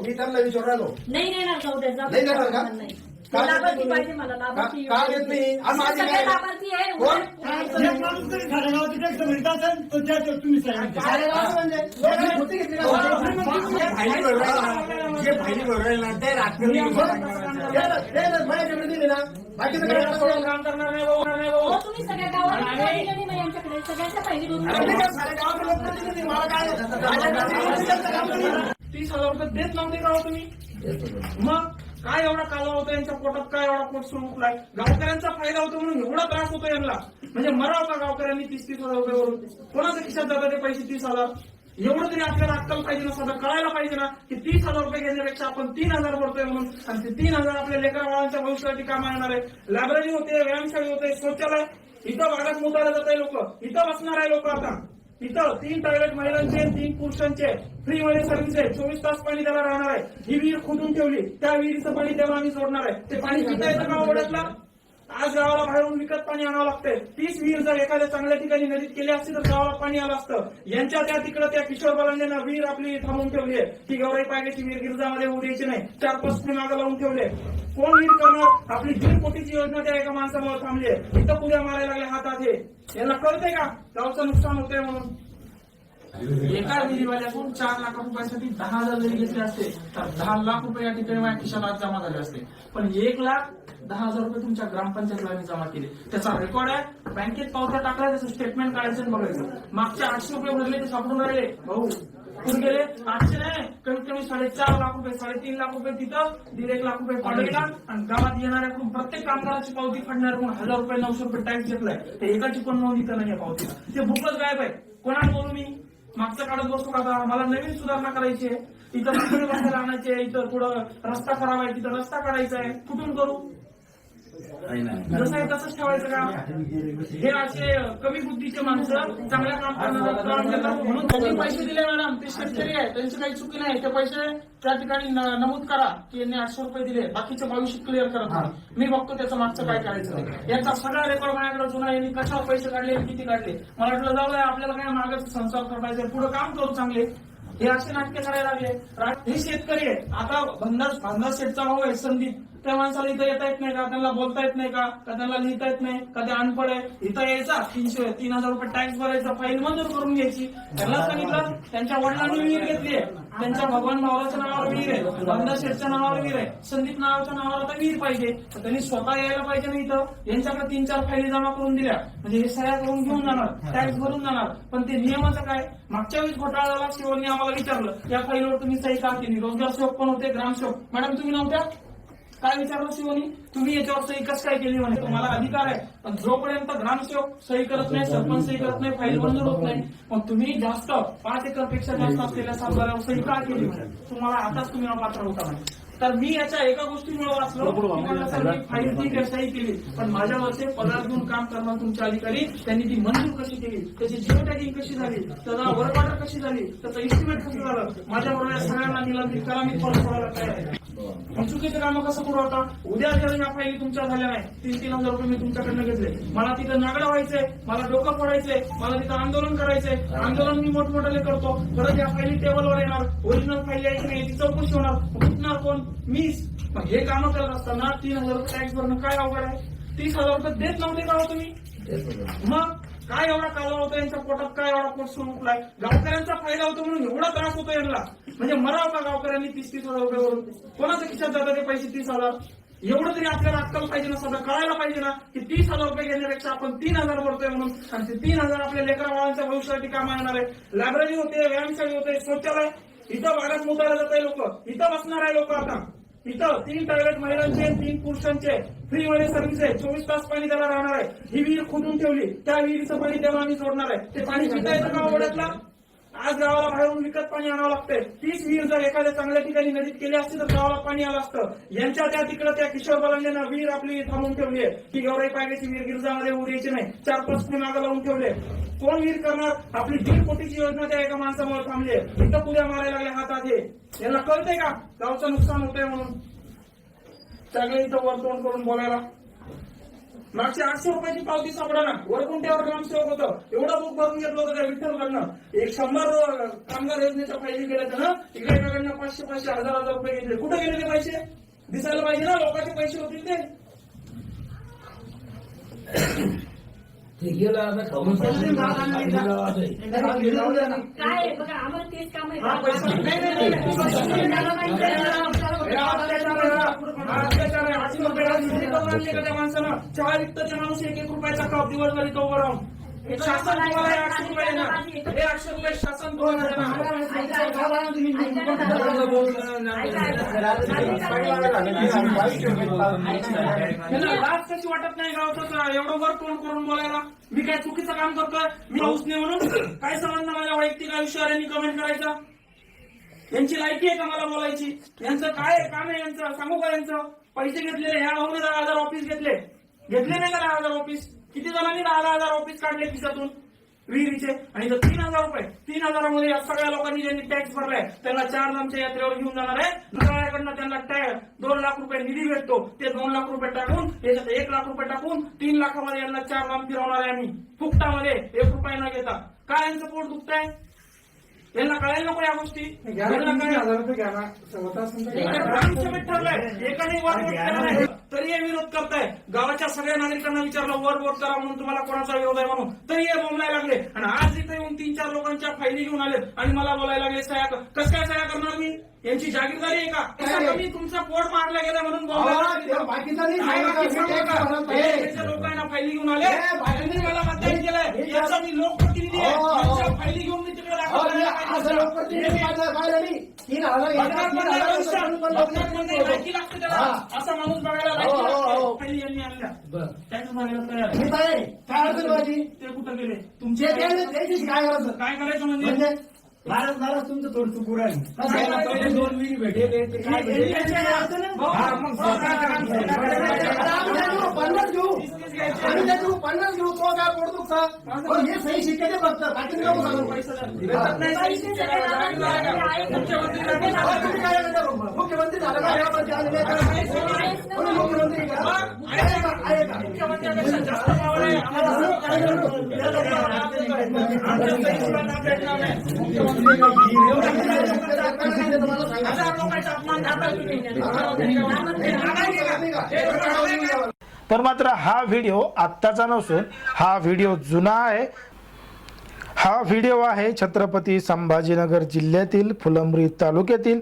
मी त्यांना विचारून राहिलो नाही देणार का उद्या जा. नाही देणार का? नाही. का लाभार्थी नाही? पाहिजे मला लाभार्थी का- का देत नाही? आणि माझी सगळे काय? लाभार्थी आहे कोण? एक माणूस जरी खाण्यागावाची टॅक्स भरत असेल तर त्या तुम्ही सांगितलं म्हणजे घेतली का? जे फायली भरू राहिला जे फायली भरू राहिला ते. हे हे करायचं? काम करणार नाही भाऊ करणार नाही भाऊ हो, तुम्ही सगळ्या गावाला दिलेली नाही आमच्याकडे सगळ्यांच्या पाहिजे दोन नाही, मला काय. तीस हजार रुपये देत नव्हते का हो तुम्ही? मग काय एवढा कालवा होता यांच्या पोटात? काय एवढा पोट सुरू उठलाय गावकऱ्यांचा फायदा होतो म्हणून एवढा त्रास होतो यांना. म्हणजे मराव का गावकऱ्यांनी तीस तीस हजार रुपये वरून कोणाच्या खिशात जातात ते पैसे तीस हजार? एवढं तरी आपल्याला अक्कल पाहिजे ना सध्या कळायला पाहिजे ना की तीस हजार रुपये घेण्यापेक्षा आपण तीन हजार भरतोय म्हणून. आणि ते तीन हजार आपल्या लेकरा बाळांच्या भविष्यासाठी कामा येणार आहे. लायब्ररी होते व्यायामशाळी होते शौचालय. इथं भागात मोतायला जात आहे लोक. इथं बसणार आहे लोक आता. तिथं तीन टॉयलेट महिलांचे तीन पुरुषांचे फ्री मध्ये सर्व्हिस आहे. चोवीस तास पाणी त्याला राहणार आहे. ही विहीर खोदून ठेवली. त्या विहिरीचं पाणी त्याला आम्ही सोडणार आहे. ते पाणी पिता येतं का हो ओढ्यातलं आज गावाला बाहेरून विकत पाणी आणावं लागतंय. तीच विहीर जर एखाद्या चांगल्या ठिकाणी नदीत केली असती तर गावाला पाणी आलं असतं. यांच्या त्या तिकडे त्या किशोर बालांना विहीर आपली थांबवून ठेवली आहे. ती गौराई पायगेची विहीर गिरजामध्ये होऊ द्यायची नाही. चार पाच मागे लावून ठेवले कोण विहीर करणार? आपली दीड कोटीची योजना त्या एका माणसामुळे थांबली आहे. इथं पुऱ्या मारायला लागले हातात हे. यांना कळतंय का? गावचं नुकसान होतंय म्हणून. एका विहिरीवाल्याकडून चार लाख रुपयासाठी दहा हजार जरी घेतले असते तर दहा लाख रुपये या ठिकाणी माझ्या खिशाला जमा झाले असते. पण एक लाख दहा हजार रुपये तुमच्या ग्रामपंचायतला आम्ही जमा केले. त्याचा रेकॉर्ड आहे बँकेत पावत्या टाकल्या त्याचं स्टेटमेंट काढायचं बघायचं. मागचे आठशे रुपये भरले ते सापडून राहिले. भाऊ कुठे गेले? आठशे नाही कमीत कमी साडेचार लाख रुपये साडेतीन लाख रुपये तिथं दीड एक लाख रुपये कॉलेजला आणि गावात येणाऱ्याकडून प्रत्येक कामगाराची पावती फाडणाऱ्याकडून हजार रुपये नऊशे रुपये टॅक्स घेतलाय. ते एकाची पण नोंद इथं नाही पावतीला. ते बुकच गायब आहे. कोणाला बोलू मी? मागचं काढत बसतो का आता? मला नवीन सुधारणा करायची आहे इथं आणायचे इथं पुढं रस्ता खराब आहे तिथं रस्ता काढायचा आहे कुठून करू जसं तसंच ठेवायचं का? हे असे कमी बुद्धीचे माणसं चांगल्या काम करणार म्हणून त्यांनी पैसे दिले मॅडम. ते शेतकरी आहे त्यांची काही चुकी नाही. ते पैसे त्या ठिकाणी नमूद करा की यांनी आठशे रुपये दिले. बाकीचे भविष्य क्लिअर करत नाही. मी बघतो त्याचं मागचं काय करायचं. याचा सगळा रेकॉर्ड माझ्याकडे जुना यांनी कशावर पैसे काढले किती काढले? मला वाटलं जाऊ आपल्याला काय मागायचं संसार करायचं पुढे काम करू चांगले. हे असे नाटके करायला लागले. हे शेतकरी आहेत. आता भंडार भंडार शेठचा भाऊ आहे संदीप. त्या माणसाला इथं येता येत नाही का? त्यांना बोलता येत नाही का? का त्यांना लिहिता येत नाही? का ते अनपड आहे? इथं यायचा तीनशे तीन हजार रुपये टॅक्स भरायचा फाईल मंजूर करून घ्यायची. त्यांना सांगितलं त्यांच्या वडिलांनी विहीर घेतली आहे. त्यांच्या भगवान भावाच्या नावावर वीर आहे. भंडार नावावर वीर आहे. संदीप नावाच्या नावावर आता वीर पाहिजे. तर त्यांनी स्वतः यायला पाहिजे ना इथं यांच्याकडे तीन चार फाईली जमा करून दिल्या. म्हणजे हे सह्या करून घेऊन जाणार. टॅक्स भरून जाणार. पण ते नियमाचं काय? मागच्या वेळेस घोटाळा झाला शिवनी आम्हाला विचारलं. या फाईलवर तुम्ही सही का केली? रोजगार सेवक पण होते ग्रामसेवक मॅडम तुम्ही नव्हत्या? काय विचारलं शिवनी? तुम्ही याच्यावर सही कसं काय केली म्हणे? तुम्हाला अधिकार आहे. पण जोपर्यंत ग्रामसेवक सही करत नाही सरपंच सही करत नाही फाईल मंजूर होत नाही मग तुम्ही जास्त पाच एकरपेक्षा जास्त असलेल्या सातबाऱ्यावर सही का केली म्हणे? तुम्हाला आताच तुम्ही पात्र होता म्हणे. तर मी याच्या एका गोष्टीमुळे वाचलो फाईल आहे सही केली. पण माझ्या वरचे पगार घेऊन काम करणार तुमचे अधिकारी त्यांनी ती मंजूर कशी केली? त्याची जिओ टॅगिंग कशी झाली? त्याचा वर्क ऑर्डर कशी झाली? त्याचं इस्टिमेट कसं झालं? माझ्याबरोबर सगळ्यांना निलंबित करा मी परत सोडायला तयार आहे. चुकीचं काम कसं करू आता? उद्या जर या फाईली तुमच्या झाल्या नाही तीन तीन हजार रुपये मी तुमच्याकडनं घेतले. मला तिथं नागडा व्हायचंय मला डोकं फोडायचंय मला तिथं आंदोलन करायचंय. आंदोलन मी मोठमोठ्याने करतो. परत या फाईली टेबलवर येणार ओरिजिनल फाईल यायची नाही ती चौकशी होणार. उठणार कोण? मीच. मग हे कामं करत असताना तीन हजार रुपये टॅक्स भरणं काय अवघड आहे? तीस हजार रुपये देत नव्हते का हो तुम्ही? मग? काय एवढा कालवा होता यांच्या पोटात? काय एवढा पोट सुरू उठलाय गावकऱ्यांचा फायदा होतो म्हणून एवढा त्रास होतो यांना. म्हणजे मराव का गावकऱ्यांनी तीस तीस हजार रुपये वरून. कोणाच्या खिशात जातात ते पैसे तीस हजार? एवढं तरी आपल्याला अक्कल पाहिजे ना सध्या कळायला पाहिजे ना की तीस हजार रुपये घेण्यापेक्षा आपण तीन हजार भरतोय म्हणून. आणि ते तीन हजार आपल्या लेकरा बाळांच्या भविष्यासाठी कामा येणार आहे. लायब्ररी होते व्यायामशाळी होते शौचालय. इथं भागात मोतायला जात आहे लोक. इथं बसणार आहे लोक आता. इथं तीन टॉयलेट महिलांचे तीन पुरुषांचे फ्री मध्ये सर्व्हिस आहे. चोवीस तास पाणी त्याला राहणार आहे. ही विहीर खोदून ठेवली. त्या विहिरीचं पाणी त्याला आम्ही सोडणार आहे. ते पाणी पिता येतं का ओढ्यातला? आज गावाला बाहेरून विकत पाणी आणावं लागतंय. तीच विहीर जर एखाद्या चांगल्या ठिकाणी नदीत केली असती तर गावाला पाणी आलं असतं यांच्या त्या तिकडं त्या किशोर बालांना विहीर आपली थांबवून ठेवली आहे. की गौराई पायगेची विहीर गिरजामध्ये उरायची नाही. चार पाच मागं लावून ठेवले. कोण विहीर करणार? आपली दीड कोटीची योजना त्या एका माणसामुळे थांबली आहे. इथं पुऱ्या मारायला लागले हातात हे यांना कळतंय का? गावचं नुकसान होतंय म्हणून. सगळे इथं वर तोंड करून बोलायला. मागच्या आठशे रुपयाची पावती सापडा वरकुंट्यावर ग्रामसेवक होतं. एवढं बुक भरून घेतलं होतं त्या विठ्ठलकडनं. एक शंभर कामगार योजनेच्या फायली गेल्या तर ना. इकडे एकाकडनं पाचशे पाचशे हजार हजार रुपये घेतले. कुठे गेले ते पैसे? दिसायला पाहिजे ना लोकांचे पैसे होतील ते. ना. काय आहे? बघा आम्हाला तेच काम आहे. हा अत्याचार आहे अशी मग त्या माणसानं चहा माणूस एक एक रुपयाचा कप दिवसभर इथं उभं राहून शासन तुम्हाला हे आठशे रुपये ना हे आठशे रुपये शासन तुम्हाला लाज कशी वाटत नाही गावचं एवढं वर तोंड करून बोलायला मी काय चुकीचं काम करतोय मी हाऊस नाही म्हणून काय संबंध माझ्या वैयक्तिक आयुष्यावर यांनी कमेंट करायचा यांची लायकी आहे का मला बोलायची? यांचं काय काम आहे यांचं? सांगू का यांचं? पैसे घेतलेले ह्या भाऊने दहा हजार ऑफिस घेतले. घेतले नाही का दहा हजार ऑफिस किती जणांनी दहा दहा हजार ऑफिस काढले खिशातून? विहिरीचे. आणि तीन हजार रुपये. तीन हजारामध्ये या सगळ्या लोकांनी ज्यांनी टॅक्स भरलाय त्यांना चार लांबच्या यात्रेवर घेऊन जाणार आहे. नगराकडनं त्यांना टॅक्स दोन लाख रुपये निधी भेटतो. ते दोन लाख रुपये टाकून याच्यात एक लाख रुपये टाकून तीन लाखामध्ये यांना चार लांब फिरवणार आहे आम्ही. फुकटामध्ये एक रुपये न घेता. काय यांचं पोट दुखतंय? यांना कळायला नको या गोष्टी. तर घ्या. ग्रामसभेत ठरलंय. एकाने वर वोट केला नाही. तरी हे विरोध करताय. गावाच्या सगळ्या नागरिकांना विचारलं वर वोट करा म्हणून तुम्हाला कोणाचा विरोध आहे म्हणून. तरी हे बोंबलाय लागले. आणि आज इथे येऊन तीन चार लोकांच्या फायली घेऊन आलेत. आणि मला बोलायला लागले सह्या कसं काय सह्या करणार मी? यांची जागीरदारी आहे का? कसं मी तुमचा पोट मारला गेला म्हणून लोकांना फायली घेऊन आले. मला मतदान केलंय. याचा मी लोकप्रतिनिधी आहे. हो, हो. घेऊन मी तिकडे हे असं लोक. तीन हजार लायकी लागते त्याला. असा माणूस बघायला. पहिली यांनी तयार. काय अडचण माझी ते कुठं गेले? जे तुमचे केलं त्याच्याशी काय करायचं काय करायचं म्हणजे? म्हणजे महाराज महाराज तुमचं थोडं चुकून राहील काय करायचं? पहिले दोन विहिरी भेटेल ते काय हे- हे भेटेल? यांच्या काय अडचण आहे? भाऊ, हा, मग भाऊ, काय करा? आता आम्ही त्या देऊ, पन्नास घेऊ तीस तीस घ्यायचे. आम्ही त्या देऊ, पन्नास घेऊ तो काय पडतो का पण हे सही शिक्के ते फक्त बाकी मुख्यमंत्री मुख्यमंत्री झालं का मुख्यमंत्री पण मात्र हा व्हिडिओ आत्ताचा नसून हा व्हिडिओ जुना आहे. हा व्हिडिओ आहे छत्रपती संभाजीनगर जिल्ह्यातील फुलंब्री तालुक्यातील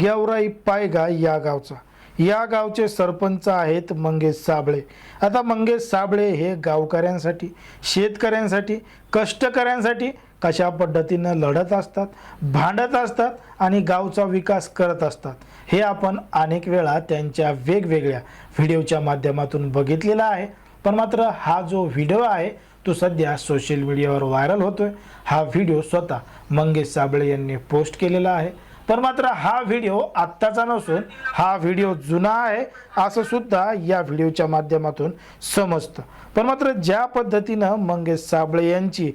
गेवराई पायगा या गावचा. या गावचे सरपंच आहेत मंगेश साबळे. आता मंगेश साबळे हे गावकऱ्यांसाठी शेतकऱ्यांसाठी कष्टकऱ्यांसाठी कशा पद्धतीनं लढत असतात भांडत असतात आणि गावचा विकास करत असतात हे आपण अनेक वेळा त्यांच्या वेगवेगळ्या व्हिडिओच्या माध्यमातून बघितलेला आहे. पण मात्र हा जो व्हिडिओ आहे तो सध्या सोशल मीडियावर व्हायरल होतोय. हा व्हिडिओ स्वतः मंगेश साबळे यांनी पोस्ट केलेला आहे. पण मात्र हा व्हिडिओ आत्ताचा नसून हा व्हिडिओ जुना आहे असं सुद्धा या व्हिडिओच्या माध्यमातून समजतं. पण मात्र ज्या पद्धतीनं मंगेश साबळे यांची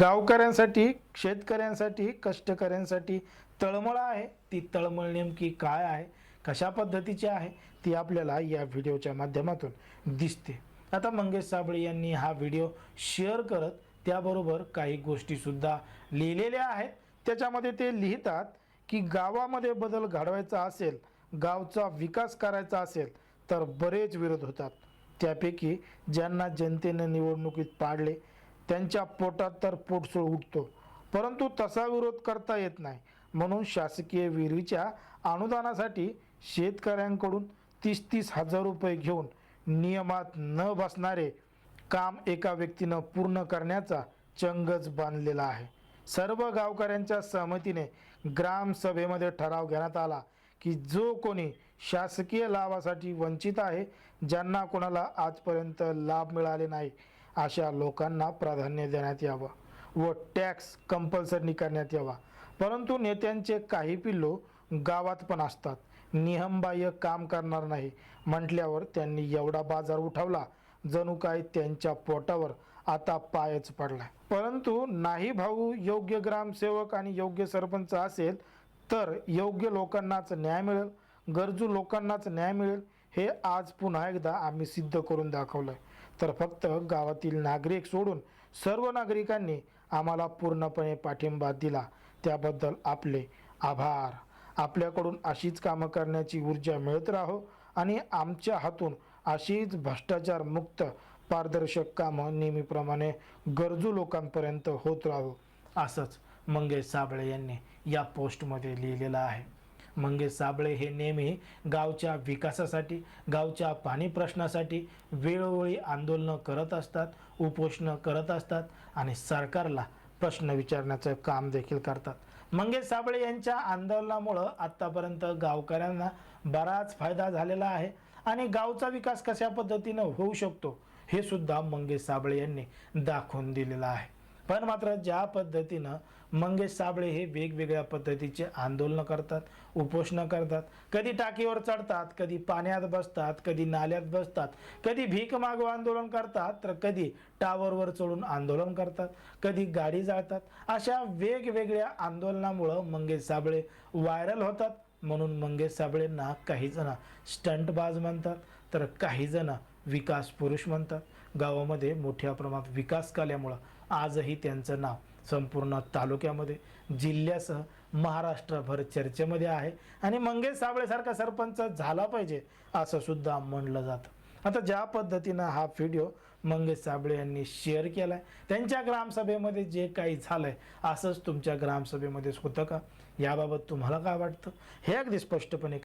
गावकऱ्यांसाठी शेतकऱ्यांसाठी कष्टकऱ्यांसाठी तळमळ आहे ती तळमळ नेमकी काय आहे कशा पद्धतीची आहे ती आपल्याला या व्हिडिओच्या माध्यमातून दिसते. आता मंगेश साबळे यांनी हा व्हिडिओ शेअर करत त्याबरोबर काही गोष्टीसुद्धा लिहिलेल्या आहेत. त्याच्यामध्ये ते लिहितात की गावामध्ये बदल घडवायचा असेल गावचा विकास करायचा असेल तर बरेच विरोध होतात. त्यापैकी ज्यांना जनतेने निवडणुकीत पाडले त्यांच्या पोटात तर पोटसूळ उठतो. परंतु तसा विरोध करता येत नाही. म्हणून शासकीय विहिरीच्या अनुदानासाठी शेतकऱ्यांकडून तीस तीस हजार रुपये घेऊन नियमात न बसणारे काम एका व्यक्तीनं पूर्ण करण्याचा चंगच बांधलेला आहे. सर्व गावकऱ्यांच्या सहमतीने ग्रामसभेमध्ये ठराव घेण्यात आला की जो कोणी शासकीय लाभासाठी वंचित आहे ज्यांना कोणाला आजपर्यंत लाभ मिळाले नाही अशा लोकांना प्राधान्य देण्यात यावं व टॅक्स कंपल्सरी करण्यात यावा. परंतु नेत्यांचे काही पिल्लो गावात पण असतात. नियमबाह्य काम करणार नाही. म्हटल्यावर त्यांनी एवढा बाजार उठवला. जणू काय त्यांच्या पोटावर आता पायच पडला. परंतु नाही भाऊ योग्य ग्रामसेवक आणि योग्य सरपंच असेल तर योग्य लोकांनाच न्याय मिळेल. गरजू लोकांनाच न्याय मिळेल. हे आज पुन्हा एकदा आम्ही सिद्ध करून दाखवलं तर फक्त गावातील नागरिक सोडून सर्व नागरिकांनी आम्हाला पूर्णपणे पाठिंबा दिला. त्याबद्दल आपले आभार. आपल्याकडून अशीच कामं करण्याची ऊर्जा मिळत राहो आणि आमच्या हातून अशीच भ्रष्टाचार मुक्त पारदर्शक कामं नेहमीप्रमाणे गरजू लोकांपर्यंत होत राहो. असंच मंगेश साबळे यांनी या पोस्टमध्ये लिहिलेलं आहे. मंगेश साबळे हे नेहमी गावच्या विकासासाठी गावच्या पाणी प्रश्नासाठी वेळोवेळी आंदोलनं करत असतात उपोषणं करत असतात आणि सरकारला प्रश्न विचारण्याचं काम देखील करतात. मंगेश साबळे यांच्या आंदोलनामुळं आत्तापर्यंत गावकऱ्यांना बराच फायदा झालेला आहे आणि गावचा विकास कशा पद्धतीनं होऊ शकतो हे सुद्धा मंगेश साबळे यांनी दाखवून दिलेलं आहे. पण मात्र ज्या पद्धतीनं मंगेश साबळे हे वेगवेगळ्या पद्धतीचे आंदोलनं करतात उपोषणं करतात कधी टाकीवर चढतात कधी पाण्यात बसतात कधी नाल्यात बसतात कधी भीक मागव आंदोलन करतात तर कधी टावरवर चढून आंदोलन करतात कधी गाडी जाळतात. अशा वेगवेगळ्या आंदोलनामुळं मंगेश साबळे व्हायरल होतात. म्हणून मंगेश साबळेंना काही जण स्टंटबाज म्हणतात तर काही जण विकास पुरुष म्हणतात. गावामध्ये मोठ्या प्रमाणात विकास केल्यामुळं आजही त्यांचं नाव संपूर्ण तालुक्यामध्ये जिल्ह्यासह महाराष्ट्रभर चर्चेमध्ये आहे. आणि मंगेश साबळेसारखा सरपंच झाला पाहिजे असं सुद्धा म्हणलं जातं. आता ज्या पद्धतीनं हा व्हिडिओ मंगेश साबळे यांनी शेअर केला आहे त्यांच्या ग्रामसभेमध्ये जे काही झालं आहे असंच तुमच्या ग्रामसभेमध्येच होतं का? याबाबत तुम्हाला काय वाटतं? हे अगदी स्पष्टपणे